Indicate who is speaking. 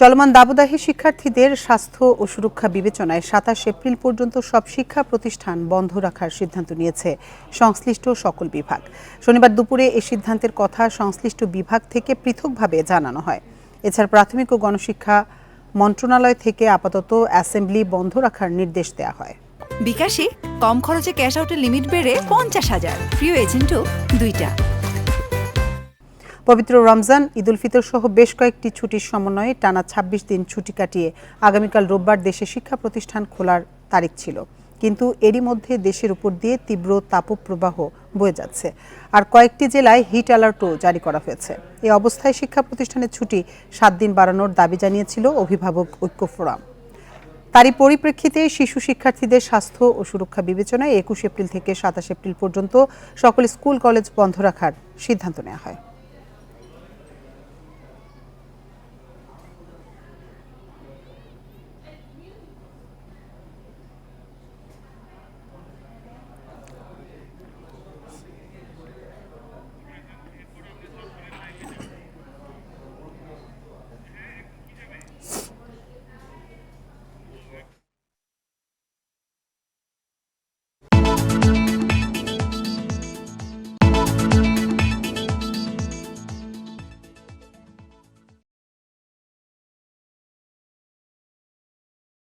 Speaker 1: চলমান দাবদাহে শিক্ষার্থীদের স্বাস্থ্য ও সুরক্ষা বিবেচনায় সাতাশ এপ্রিল পর্যন্ত সব শিক্ষা প্রতিষ্ঠান বন্ধ রাখার সিদ্ধান্ত নিয়েছে সংশ্লিষ্ট সকল বিভাগ। শনিবার দুপুরে এ সিদ্ধান্তের কথা সংশ্লিষ্ট বিভাগ থেকে পৃথকভাবে জানানো হয়। এছাড়া প্রাথমিক ও গণশিক্ষা মন্ত্রণালয় থেকে আপাতত অ্যাসেম্বলি বন্ধ রাখার নির্দেশ দেওয়া হয়।
Speaker 2: বিকাশে কম খরচে ক্যাশ আউটের লিমিট বেড়ে পঞ্চাশ হাজার। প্রিয় এজেন্টও দুইটা।
Speaker 1: পবিত্র রমজান, ঈদ উল ফিতর সহ বেশ কয়েকটি ছুটির সমন্বয়ে টানা ২৬ দিন ছুটি কাটিয়ে আগামীকাল রোববার দেশে শিক্ষা প্রতিষ্ঠান খোলার তারিখ ছিল। কিন্তু এরই মধ্যে দেশের উপর দিয়ে তীব্র তাপপ্রবাহ বয়ে যাচ্ছে। আর কয়েকটি জেলায় হিট অ্যালার্টও জারি করা হয়েছে। এই অবস্থায় শিক্ষা প্রতিষ্ঠানের ছুটি সাত দিন বাড়ানোর দাবি জানিয়েছিল অভিভাবক ঐক্য ফোরাম। তারই পরিপ্রেক্ষিতে শিশু শিক্ষার্থীদের স্বাস্থ্য ও সুরক্ষা বিবেচনায় একুশ এপ্রিল থেকে সাতাশ এপ্রিল পর্যন্ত সকল স্কুল, কলেজ বন্ধ রাখার সিদ্ধান্ত নেওয়া হয়।